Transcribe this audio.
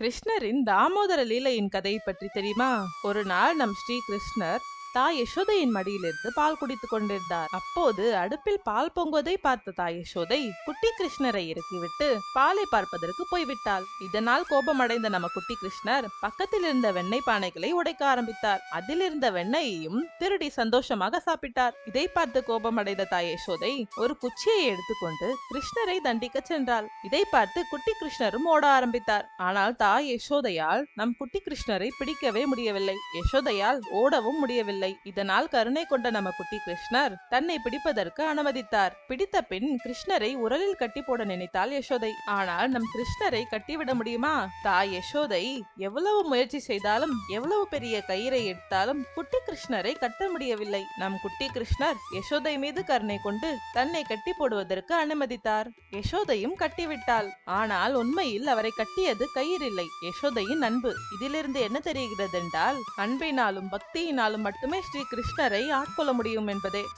கிருஷ்ணரின் தாமோதர லீலையின் கதையை பற்றி தெரியுமா? ஒரு நாள் நம் ஸ்ரீ கிருஷ்ணர் தாய் யசோதையின் மடியிலிருந்து பால் குடித்துக் கொண்டிருந்தார். அப்போது அடுப்பில் பால் பொங்குவதை பார்த்த தாய் யசோதை குட்டி கிருஷ்ணரை இறக்கிவிட்டு பாலை பார்ப்பதற்கு போய்விட்டாள். இதனால் கோபமடைந்த நம்ம குட்டி கிருஷ்ணர் பக்கத்தில் இருந்த வெண்ணெய் பானைகளை உடைக்க ஆரம்பித்தார். அதில் இருந்த வெண்ணெயையும் திருடி சந்தோஷமாக சாப்பிட்டார். இதை பார்த்து கோபமடைந்த தாய் யசோதை ஒரு குச்சியை எடுத்துக்கொண்டு கிருஷ்ணரை தண்டிக்க சென்றாள். இதை பார்த்து குட்டி கிருஷ்ணரும் ஓட ஆரம்பித்தார். ஆனால் தாய் யசோதையால் நம் குட்டி கிருஷ்ணரை பிடிக்கவே முடியவில்லை. யசோதையால் ஓடவும் முடியவில்லை. இதனால் கருணை கொண்ட நம்ம குட்டி கிருஷ்ணர் தன்னை பிடிப்பதற்கு அனுமதித்தார். பிடித்த பின் கிருஷ்ணரை உரலில் கட்டி போட நினைத்தாள் யசோதை. ஆனால் நம் கிருஷ்ணரை கட்டிவிட முடியுமா? தாய் யசோதை எவ்வளவு முயற்சி செய்தாலும் எவ்வளவு பெரிய கயிறை எடுத்தாலும் குட்டி கிருஷ்ணரை கட்ட முடியவில்லை. நம் குட்டி கிருஷ்ணர் யசோதை மீது கருணை கொண்டு தன்னை கட்டி போடுவதற்கு அனுமதித்தார். யசோதையும் கட்டிவிட்டாள். ஆனால் உண்மையில் அவரை கட்டியது கயிறில்லை. யசோதையின் அன்பு. இதிலிருந்து என்ன தெரிகிறது என்றால் அன்பினாலும் பக்தியினாலும் மட்டும் மட்டுமே ஸ்ரீ கிருஷ்ணரை ஆட்கொள்ள முடியும் என்பதே.